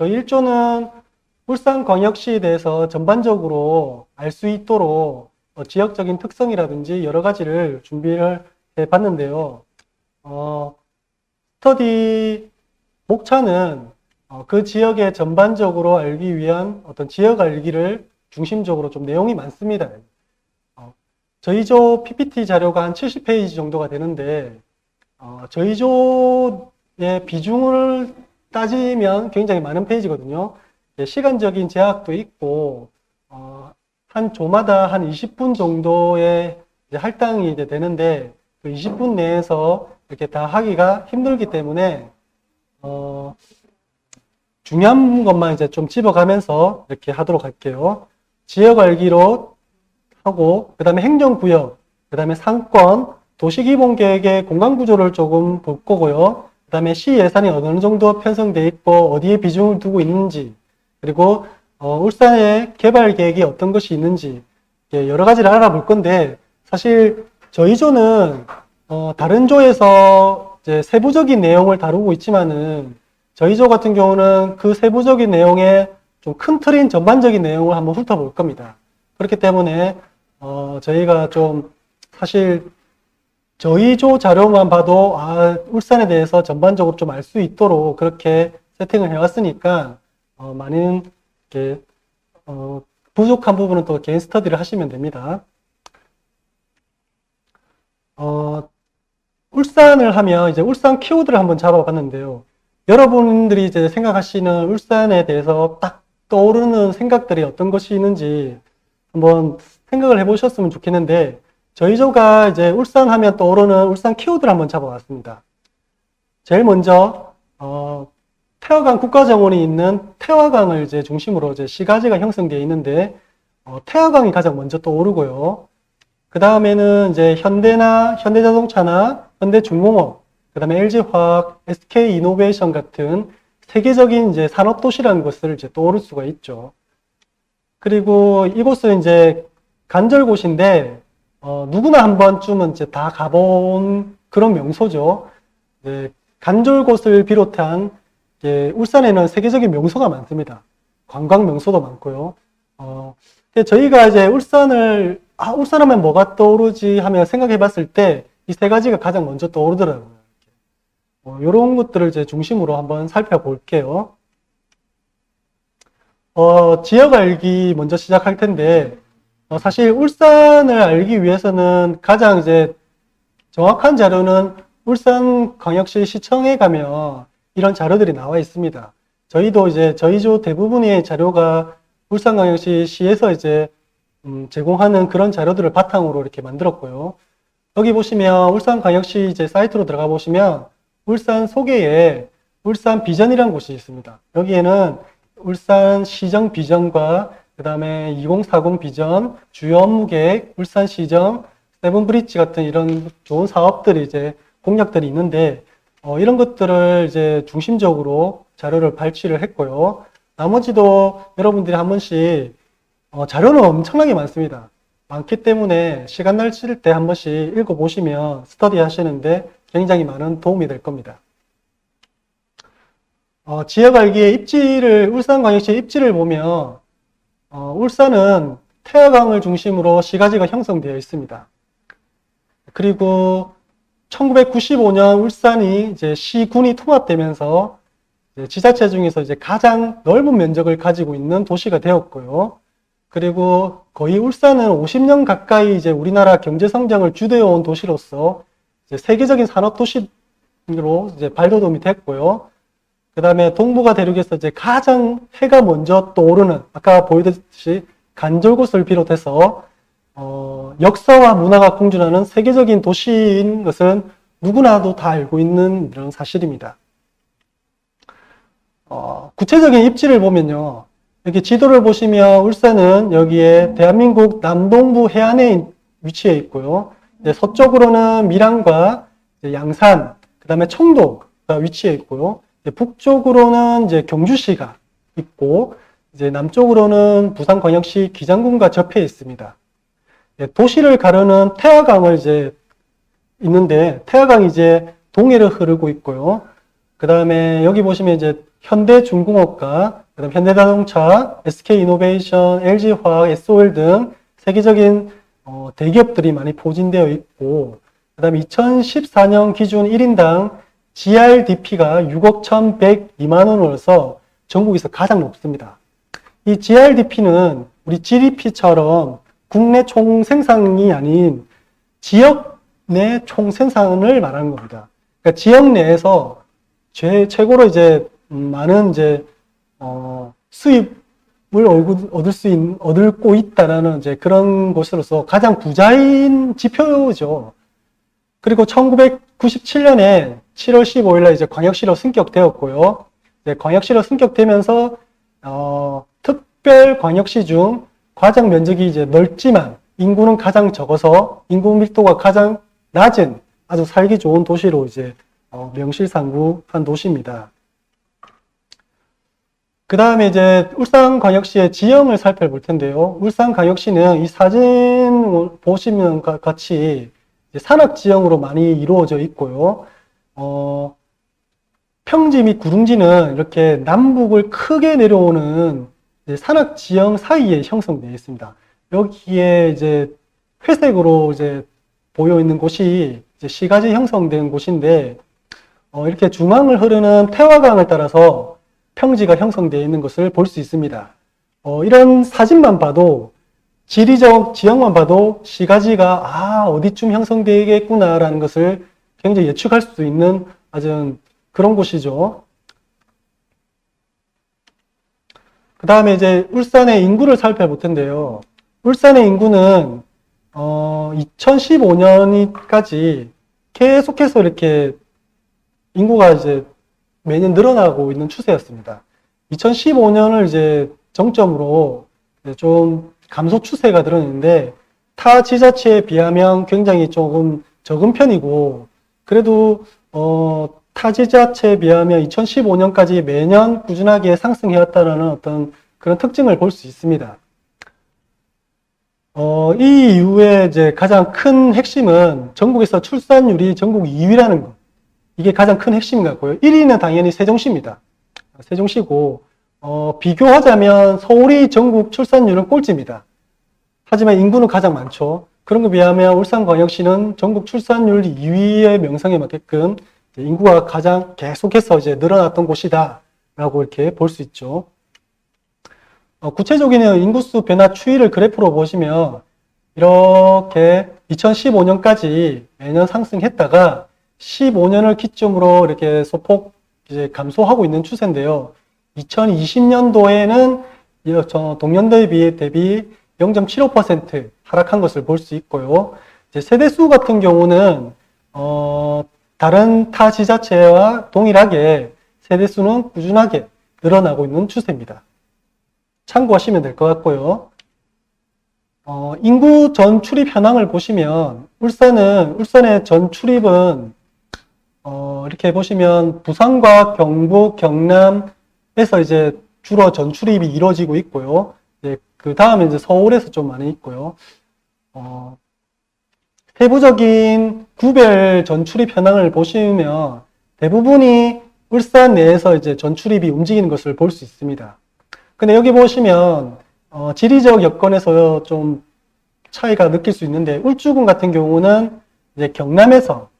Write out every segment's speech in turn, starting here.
저희 1조는 울산광역시에 대해서 전반적으로 알 수 있도록 어, 지역적인 특성이라든지 여러 가지를 준비를 해 봤는데요. 어, 스터디 목차는 어, 그 지역에 전반적으로 알기 위한 어떤 지역 알기를 중심적으로 좀 내용이 많습니다. 어, 저희 조 PPT 자료가 한 70페이지 정도가 되는데 어, 저희 조의 비중을 따지면 굉장히 많은 페이지거든요. 예, 시간적인 제약도 있고 어, 한 조마다 한 20분 정도의 할당이 이제 되는데 그 20분 내에서 이렇게 다 하기가 힘들기 때문에 어, 중요한 것만 이제 좀 집어가면서 이렇게 하도록 할게요. 지역 알기로 하고 그 다음에 행정구역, 그 다음에 상권, 도시기본계획의 공간구조를 조금 볼 거고요. 그 다음에 시 예산이 어느 정도 편성돼 있고 어디에 비중을 두고 있는지 그리고 어, 울산의 개발 계획이 어떤 것이 있는지 예, 여러 가지를 알아볼 건데 사실 저희 조는 어, 다른 조에서 이제 세부적인 내용을 다루고 있지만은 저희 조 같은 경우는 그 세부적인 내용의 좀큰 틀인 전반적인 내용을 한번 훑어볼 겁니다. 그렇기 때문에 어, 저희가 좀 사실 저희 조 자료만 봐도 아, 울산에 대해서 전반적으로 좀 알 수 있도록 그렇게 세팅을 해왔으니까 어, 많은 이렇게 어, 부족한 부분은 또 개인 스터디를 하시면 됩니다. 어, 울산을 하면 이제 울산 키워드를 한번 잡아봤는데요. 여러분들이 이제 생각하시는 울산에 대해서 딱 떠오르는 생각들이 어떤 것이 있는지 한번 생각을 해보셨으면 좋겠는데 저희 조가 이제 울산 하면 떠오르는 울산 키워드를 한번 잡아봤습니다. 제일 먼저 어, 태화강 국가정원이 있는 태화강을 이제 중심으로 이제 시가지가 형성되어 있는데 어, 태화강이 가장 먼저 떠오르고요. 그 다음에는 이제 현대나 현대자동차나 현대중공업, 그 다음에 LG화학, SK이노베이션 같은 세계적인 이제 산업도시라는 것을 이제 떠오를 수가 있죠. 그리고 이곳은 이제 간절곶인데 어, 누구나 한 번쯤은 이제 다 가본 그런 명소죠. 이제 간절곶을 비롯한 이제 울산에는 세계적인 명소가 많습니다. 관광 명소도 많고요. 어, 근데 저희가 이제 울산을 아, 울산하면 뭐가 떠오르지 하며 생각해 봤을 때 이 세 가지가 가장 먼저 떠오르더라고요. 어, 이런 것들을 이제 중심으로 한번 살펴볼게요. 어, 지역 알기 먼저 시작할 텐데, 어, 사실 울산을 알기 위해서는 가장 이제 정확한 자료는 울산광역시 시청에 가면 이런 자료들이 나와 있습니다. 저희도 이제 저희 조 대부분의 자료가 울산광역시 시에서 이제 음, 제공하는 그런 자료들을 바탕으로 이렇게 만들었고요. 여기 보시면 울산광역시 이제 사이트로 들어가 보시면 울산 소개에 울산 비전이라는 곳이 있습니다. 여기에는 울산 시정 비전과 그 다음에 2040 비전, 주요 업무 계획, 울산 시정, 세븐브릿지 같은 이런 좋은 사업들이 이제 공약들이 있는데 어, 이런 것들을 이제 중심적으로 자료를 발췌를 했고요. 나머지도 여러분들이 한 번씩 어, 자료는 엄청나게 많습니다. 많기 때문에 시간 날때한 번씩 읽어보시면 스터디 하시는데 굉장히 많은 도움이 될 겁니다. 어, 지역 알기의 입지를, 울산광역시 입지를 보면, 어, 울산은 태화강을 중심으로 시가지가 형성되어 있습니다. 그리고 1995년 울산이 이제 시군이 통합되면서 이제 지자체 중에서 이제 가장 넓은 면적을 가지고 있는 도시가 되었고요. 그리고 거의 울산은 50년 가까이 이제 우리나라 경제 성장을 주도해 온 도시로서 세계적인 산업 도시로 이제 발돋움이 됐고요. 그 다음에 동북아 대륙에서 이제 가장 해가 먼저 떠오르는 아까 보여드렸듯이 간절곶을 비롯해서 어, 역사와 문화가 공존하는 세계적인 도시인 것은 누구나도 다 알고 있는 이런 사실입니다. 어, 구체적인 입지를 보면요. 이렇게 지도를 보시면 울산은 여기에 대한민국 남동부 해안에 위치해 있고요. 서쪽으로는 밀양과 양산, 그 다음에 청도가 위치해 있고요. 북쪽으로는 이제 경주시가 있고, 이제 남쪽으로는 부산 광역시 기장군과 접해 있습니다. 예, 도시를 가르는 태화강을 이제 있는데 태화강이 이제 동해를 흐르고 있고요. 그 다음에 여기 보시면 이제 현대중공업과 그다음 현대자동차, SK이노베이션, LG화학, SOL 등 세계적인 어, 대기업들이 많이 포진되어 있고 그다음에 2014년 기준 1인당 GRDP가 6억 1,102만 원으로서 전국에서 가장 높습니다. 이 GRDP는 우리 GDP처럼 국내 총 생산이 아닌 지역 내 총 생산을 말하는 겁니다. 그러니까 지역 내에서 최, 최고로 이제 음, 많은 이제 어, 수입을 얻을, 수 있, 얻고 있다라는 이제 그런 곳으로서 가장 부자인 지표죠. 그리고 1997년에 7월 15일 날 이제 광역시로 승격되었고요. 이제 광역시로 승격되면서 어, 특별 광역시 중 과장 면적이 이제 넓지만 인구는 가장 적어서 인구 밀도가 가장 낮은 아주 살기 좋은 도시로 이제 어, 명실상부한 도시입니다. 그 다음에 이제 울산광역시의 지형을 살펴볼 텐데요. 울산광역시는 이 사진 보시면 가- 같이 산악 지형으로 많이 이루어져 있고요. 어, 평지 및 구릉지는 이렇게 남북을 크게 내려오는 산악 지형 사이에 형성되어 있습니다. 여기에 이제 회색으로 이제 보여 있는 곳이 이제 시가지 형성된 곳인데 어, 이렇게 중앙을 흐르는 태화강을 따라서 평지가 형성되어 있는 것을 볼 수 있습니다. 어, 이런 사진만 봐도 지리적 지형만 봐도 시가지가 아 어디쯤 형성되겠구나라는 것을 굉장히 예측할 수 있는 아주 그런 곳이죠. 그 다음에 이제 울산의 인구를 살펴볼 텐데요. 울산의 인구는 어, 2015년까지 계속해서 이렇게 인구가 이제 매년 늘어나고 있는 추세였습니다. 2015년을 이제 정점으로 이제 좀 감소 추세가 들었는데 타 지자체에 비하면 굉장히 조금 적은 편이고 그래도 어, 타 지 자체에 비하면 2015년까지 매년 꾸준하게 상승해왔다는 어떤 그런 특징을 볼 수 있습니다. 어, 이 이후에 이제 가장 큰 핵심은 전국에서 출산율이 전국 2위라는 것. 이게 가장 큰 핵심 같고요. 1위는 당연히 세종시입니다. 세종시고, 어, 비교하자면 서울이 전국 출산율은 꼴찌입니다. 하지만 인구는 가장 많죠. 그런 것에 비하면 울산광역시는 전국 출산율 2위의 명성에 맞게끔 인구가 가장 계속해서 이제 늘어났던 곳이다. 라고 이렇게 볼 수 있죠. 어, 구체적인 인구수 변화 추이를 그래프로 보시면 이렇게 2015년까지 매년 상승했다가 15년을 기점으로 이렇게 소폭 이제 감소하고 있는 추세인데요. 2020년도에는 동년도에 비해 대비 0.75% 하락한 것을 볼 수 있고요. 이제 세대수 같은 경우는 어, 다른 타 지자체와 동일하게 세대수는 꾸준하게 늘어나고 있는 추세입니다. 참고하시면 될 것 같고요. 어, 인구 전 출입 현황을 보시면 울산은 울산의 전 출입은 어, 이렇게 보시면 부산과 경북, 경남에서 이제 주로 전 출입이 이루어지고 있고요. 그 다음에 이제 서울에서 좀 많이 있고요. 어, 세부적인 구별 전 출입 현황을 보시면 대부분이 울산 내에서 이제 전 출입이 움직이는 것을 볼 수 있습니다. 근데 여기 보시면 어, 지리적 여건에서 좀 차이가 느낄 수 있는데 울주군 같은 경우는 이제 경남에서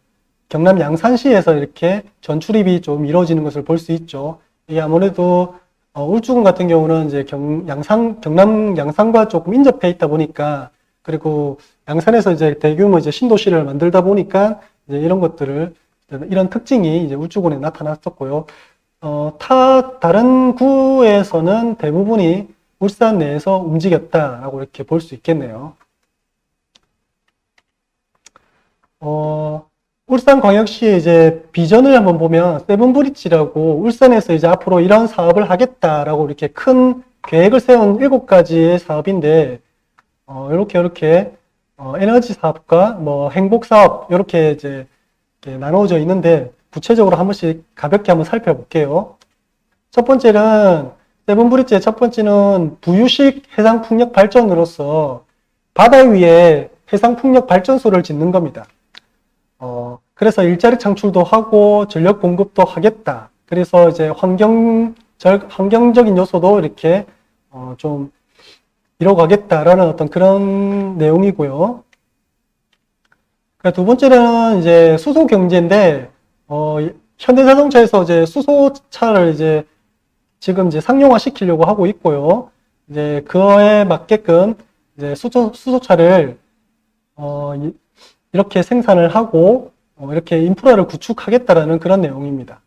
경남 양산시에서 이렇게 전출입이 좀 이루어지는 것을 볼 수 있죠. 이게 아무래도 어, 울주군 같은 경우는 이제 경, 양산 경남 양산과 조금 인접해 있다 보니까 그리고 양산에서 이제 대규모 이제 신도시를 만들다 보니까 이제 이런 것들을 이런 특징이 이제 울주군에 나타났었고요. 어, 타, 다른 구에서는 대부분이 울산 내에서 움직였다라고 이렇게 볼 수 있겠네요. 어, 울산광역시의 이제 비전을 한번 보면 세븐브릿지라고 울산에서 이제 앞으로 이런 사업을 하겠다라고 이렇게 큰 계획을 세운 일곱 가지의 사업인데, 어, 이렇게 이렇게 어, 에너지 사업과 뭐 행복 사업 이렇게 이제 이렇게 나누어져 있는데 구체적으로 한 번씩 가볍게 한번 살펴볼게요. 첫 번째는 세븐브릿지의 첫 번째는 부유식 해상 풍력 발전으로서 바다 위에 해상 풍력 발전소를 짓는 겁니다. 어, 그래서 일자리 창출도 하고 전력 공급도 하겠다. 그래서 이제 환경, 절, 환경적인 요소도 이렇게 어, 좀 이뤄가겠다라는 어떤 그런 내용이고요. 그두 번째는 이제 수소 경제인데, 어, 현대자동차에서 이제 수소차를 이제 지금 이제 상용화 시키려고 하고 있고요. 이제 그에 맞게끔 이제 수소, 수소차를 어, 이- 이렇게 생산을 하고 어, 이렇게 인프라를 구축하겠다라는 그런 내용입니다.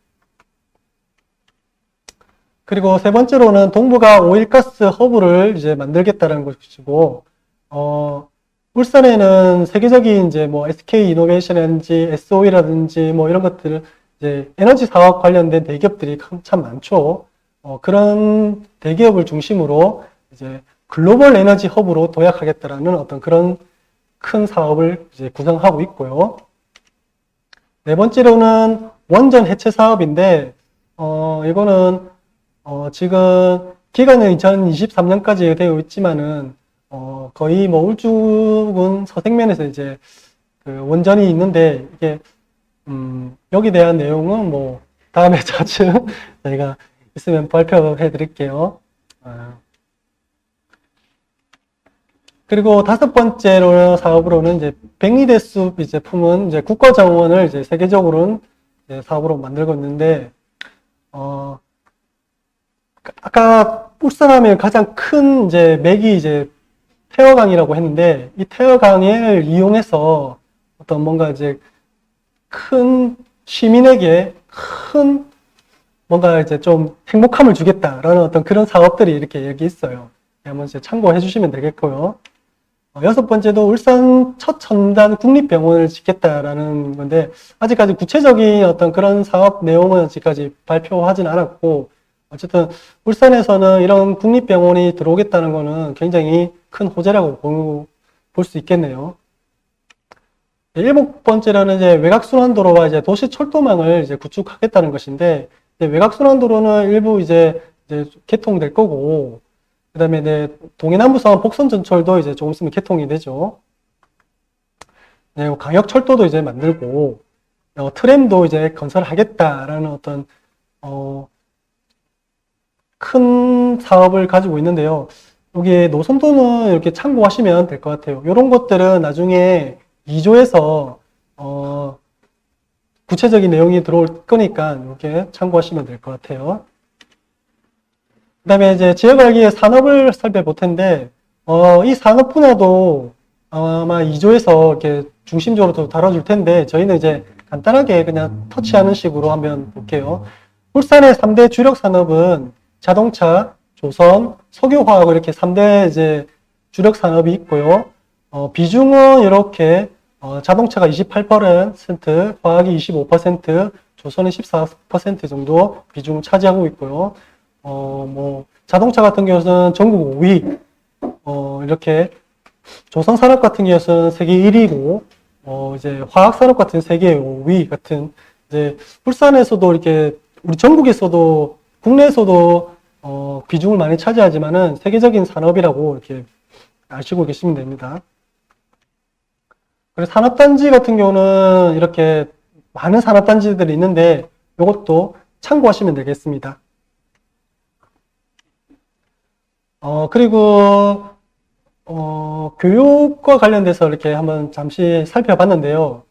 그리고 세 번째로는 동부가 오일가스 허브를 이제 만들겠다라는 것이고, 어, 울산에는 세계적인 이제 뭐 SK 이노베이션이라든지 SOE라든지 뭐 이런 것들 이제 에너지 사업 관련된 대기업들이 참 많죠. 어, 그런 대기업을 중심으로 이제 글로벌 에너지 허브로 도약하겠다라는 어떤 그런 큰 사업을 이제 구성하고 있고요. 네 번째로는 원전 해체 사업인데, 어, 이거는, 어, 지금 기간은 2023년까지 되어 있지만은, 어, 거의 뭐 울주군 서생면에서 이제 그 원전이 있는데, 이게, 음, 여기 대한 내용은 뭐, 다음에 자주 저희가 있으면 발표해 드릴게요. 아. 그리고 다섯 번째로 사업으로는 이제 백리대 숲 이제 품은 이제 국가 정원을 이제 세계적으로는 이제 사업으로 만들고 있는데 어 아까 울산하면 가장 큰 이제 맥이 이제 태화강이라고 했는데 이 태화강을 이용해서 어떤 뭔가 이제 큰 시민에게 큰 뭔가 이제 좀 행복함을 주겠다라는 어떤 그런 사업들이 이렇게 여기 있어요. 한번 이제 참고해 주시면 되겠고요. 어, 여섯 번째도 울산 첫 첨단 국립병원을 짓겠다라는 건데 아직까지 구체적인 어떤 그런 사업 내용은 아직까지 발표하진 않았고 어쨌든 울산에서는 이런 국립병원이 들어오겠다는 거는 굉장히 큰 호재라고 볼 수 있겠네요. 네, 일곱 번째로는 이제 외곽순환도로와 이제 도시 철도망을 이제 구축하겠다는 것인데 이제 외곽순환도로는 일부 이제, 이제 개통될 거고 그 다음에 네, 동해남부선 복선전철도 이제 조금 있으면 개통이 되죠. 네, 강역철도도 이제 만들고 어, 트램도 이제 건설하겠다라는 어떤 어, 큰 사업을 가지고 있는데요. 여기 노선도는 이렇게 참고하시면 될 것 같아요. 이런 것들은 나중에 2조에서 어, 구체적인 내용이 들어올 거니까 이렇게 참고하시면 될 것 같아요. 그 다음에 이제 지역 알기의 산업을 살펴볼 텐데, 어, 이 산업 분야도 아마 2조에서 이렇게 중심적으로 더 다뤄줄 텐데, 저희는 이제 간단하게 그냥 터치하는 식으로 한번 볼게요. 울산의 3대 주력 산업은 자동차, 조선, 석유화학 이렇게 3대 이제 주력 산업이 있고요. 어, 비중은 이렇게 어, 자동차가 28%, 화학이 25%, 조선은 14% 정도 비중을 차지하고 있고요. 어, 뭐, 자동차 같은 경우는 전국 5위, 어, 이렇게, 조선 산업 같은 경우는 세계 1위고, 어, 이제, 화학 산업 같은 세계 5위 같은, 이제, 울산에서도 이렇게, 우리 전국에서도, 국내에서도, 어, 비중을 많이 차지하지만은, 세계적인 산업이라고 이렇게 아시고 계시면 됩니다. 그리고 산업단지 같은 경우는 이렇게 많은 산업단지들이 있는데, 이것도 참고하시면 되겠습니다. 어, 그리고, 어, 교육과 관련돼서 이렇게 한번 잠시 살펴봤는데요.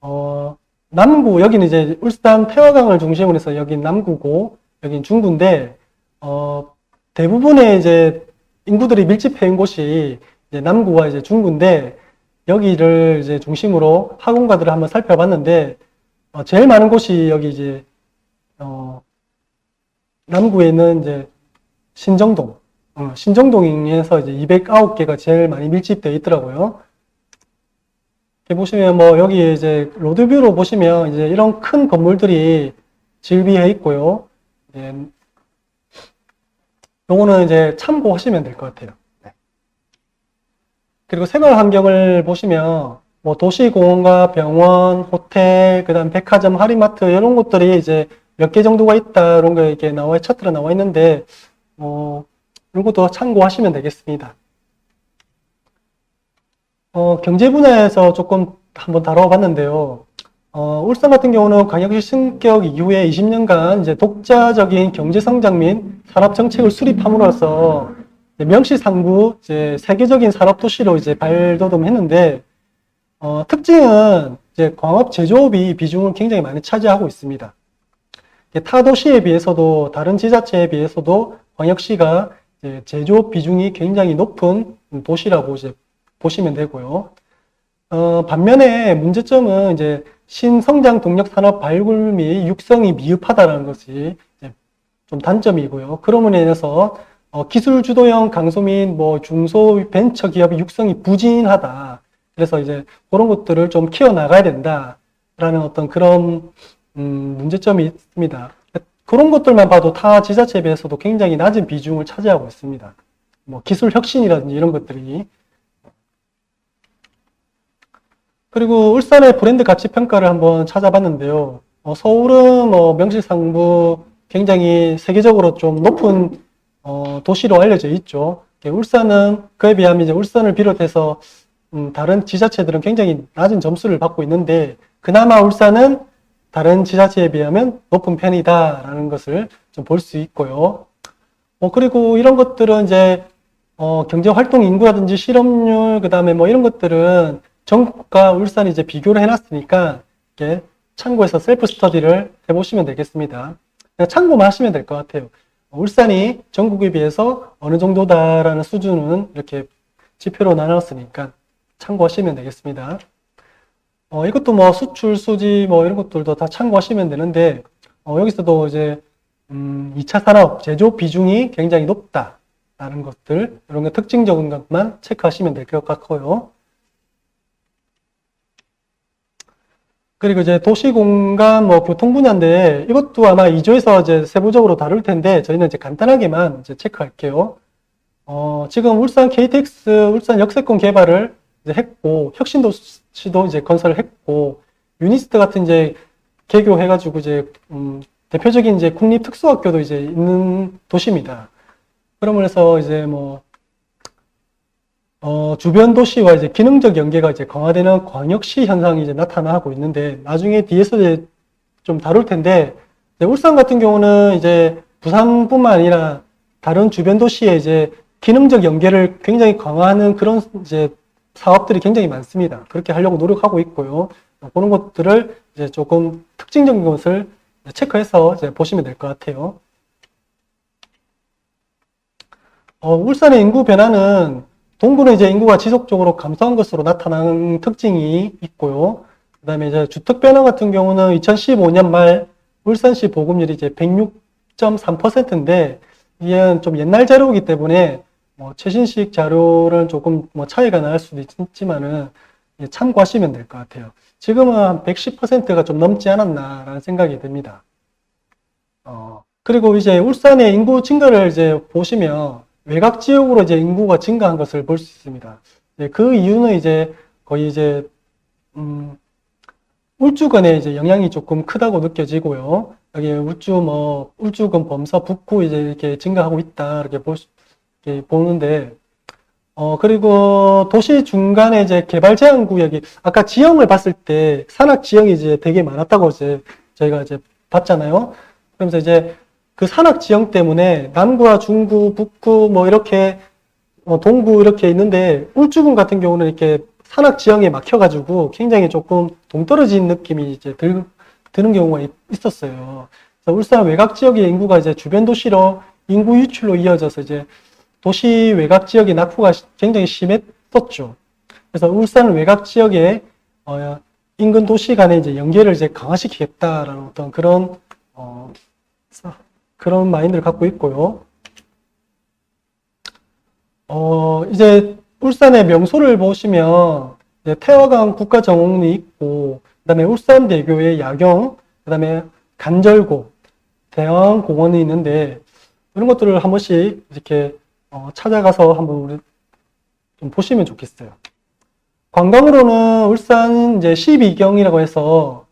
어, 남구, 여기는 이제 울산 태화강을 중심으로 해서 여긴 남구고, 여긴 중구인데, 어, 대부분의 이제 인구들이 밀집해 있는 곳이 이제 남구와 이제 중구인데, 여기를 이제 중심으로 학원가들을 한번 살펴봤는데, 어, 제일 많은 곳이 여기 이제, 어, 남구에 있는 이제 신정동, 어, 신정동에서 이제 209개가 제일 많이 밀집되어 있더라고요. 이렇게 보시면 뭐 여기 이제 로드뷰로 보시면 이제 이런 큰 건물들이 질비해 있고요. 예, 요거는 이제 참고하시면 될 것 같아요. 네. 그리고 생활 환경을 보시면 뭐 도시 공원과 병원, 호텔, 그다음 백화점, 할인마트 이런 곳들이 이제 몇 개 정도가 있다 이런 거 이렇게 나와 차트로 나와 있는데 뭐 이런 것도 참고하시면 되겠습니다. 어, 경제 분야에서 조금 한번 다뤄봤는데요. 어, 울산 같은 경우는 광역시 승격 이후에 20년간 이제 독자적인 경제 성장 및 산업 정책을 수립함으로써 명시상부 이제 세계적인 산업 도시로 이제 발돋움했는데 어, 특징은 이제 광업 제조업이 비중을 굉장히 많이 차지하고 있습니다. 타 도시에 비해서도 다른 지자체에 비해서도 광역시가 제조업 비중이 굉장히 높은 도시라고 이제 보시면 되고요. 어, 반면에 문제점은 이제 신성장 동력 산업 발굴 및 육성이 미흡하다는 것이 이제 좀 단점이고요. 그러므로 인해서 어, 기술 주도형 강소 및 뭐 중소 벤처 기업의 육성이 부진하다. 그래서 이제 그런 것들을 좀 키워 나가야 된다라는 어떤 그런 음, 문제점이 있습니다. 그런 것들만 봐도 타 지자체에 비해서도 굉장히 낮은 비중을 차지하고 있습니다. 뭐 기술 혁신이라든지 이런 것들이 그리고 울산의 브랜드 가치 평가를 한번 찾아봤는데요. 어, 서울은 뭐 명실상부 굉장히 세계적으로 좀 높은 어, 도시로 알려져 있죠. 예, 울산은 그에 비하면 이제 울산을 비롯해서 음, 다른 지자체들은 굉장히 낮은 점수를 받고 있는데 그나마 울산은 다른 지자체에 비하면 높은 편이다라는 것을 좀 볼 수 있고요. 어, 그리고 이런 것들은 이제 어, 경제 활동 인구라든지 실업률 그다음에 뭐 이런 것들은 전국과 울산이 이제 비교를 해놨으니까 이렇게 참고해서 셀프 스터디를 해보시면 되겠습니다. 참고만 하시면 될 것 같아요. 울산이 전국에 비해서 어느 정도다라는 수준은 이렇게 지표로 나눴으니까 참고하시면 되겠습니다. 어, 이것도 뭐 수출, 수지 뭐 이런 것들도 다 참고하시면 되는데 어, 여기서도 이제 음, 2차 산업 제조 비중이 굉장히 높다라는 것들 이런 거 특징적인 것만 체크하시면 될 것 같고요. 그리고 이제 도시 공간 뭐 교통 분야인데 이것도 아마 2조에서 이제 세부적으로 다룰 텐데 저희는 이제 간단하게만 이제 체크할게요. 어, 지금 울산 KTX 울산 역세권 개발을 이제 했고 혁신도시도 이제 건설을 했고 유니스트 같은 이제 개교해가지고 이제 음, 대표적인 이제 국립특수학교도 이제 있는 도시입니다. 그러므로 해서 이제 뭐 어, 주변 도시와 이제 기능적 연계가 이제 강화되는 광역시 현상이 이제 나타나고 있는데 나중에 뒤에서 이제 좀 다룰 텐데 울산 같은 경우는 이제 부산뿐만 아니라 다른 주변 도시에 이제 기능적 연계를 굉장히 강화하는 그런 이제 사업들이 굉장히 많습니다. 그렇게 하려고 노력하고 있고요. 어, 그런 것들을 이제 조금 특징적인 것을 체크해서 이제 보시면 될 것 같아요. 어, 울산의 인구 변화는 동구는 이제 인구가 지속적으로 감소한 것으로 나타나는 특징이 있고요. 그 다음에 이제 주택 변화 같은 경우는 2015년 말 울산시 보급률이 이제 106.3%인데 이게 좀 옛날 자료이기 때문에 뭐 최신식 자료는 조금 뭐 차이가 날 수도 있지만은 참고하시면 될 것 같아요. 지금은 한 110%가 좀 넘지 않았나라는 생각이 듭니다. 어, 그리고 이제 울산의 인구 증가를 이제 보시면 외곽 지역으로 이제 인구가 증가한 것을 볼 수 있습니다. 네, 그 이유는 이제 거의 이제 음, 울주군의 이제 영향이 조금 크다고 느껴지고요. 여기 울주 뭐 울주군 범서 북구 이제 이렇게 증가하고 있다 이렇게 볼 수, 이렇게 보는데 어 그리고 도시 중간에 이제 개발 제한 구역이 아까 지형을 봤을 때 산악 지형이 이제 되게 많았다고 이제 저희가 이제 봤잖아요. 그러면서 이제 그 산악 지형 때문에 남구와 중구, 북구 뭐 이렇게 어, 동구 이렇게 있는데 울주군 같은 경우는 이렇게 산악 지형에 막혀가지고 굉장히 조금 동떨어진 느낌이 이제 들, 드는 경우가 있었어요. 그래서 울산 외곽 지역의 인구가 이제 주변 도시로 인구 유출로 이어져서 이제 도시 외곽 지역의 낙후가 굉장히 심했었죠. 그래서 울산 외곽 지역에 어, 인근 도시 간의 이제 연계를 이제 강화시키겠다라는 어떤 그런 어, 그런 마인드를 갖고 있고요. 어, 이제 울산의 명소를 보시면 태화강 국가정원이 있고 그다음에 울산대교의 야경, 그다음에 간절고, 대왕공원이 있는데 이런 것들을 한 번씩 이렇게 어, 찾아가서 한번 우리 좀 보시면 좋겠어요. 관광으로는 울산 이제 12경이라고 해서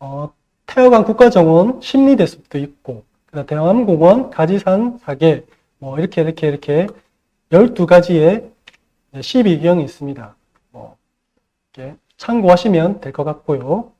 어, 태화강 국가정원 심리대숲도 있고 그래서 대암공원, 가지산, 사계, 뭐 이렇게 이렇게 이렇게 12가지의 12경이 있습니다. 뭐 이렇게 참고하시면 될 것 같고요.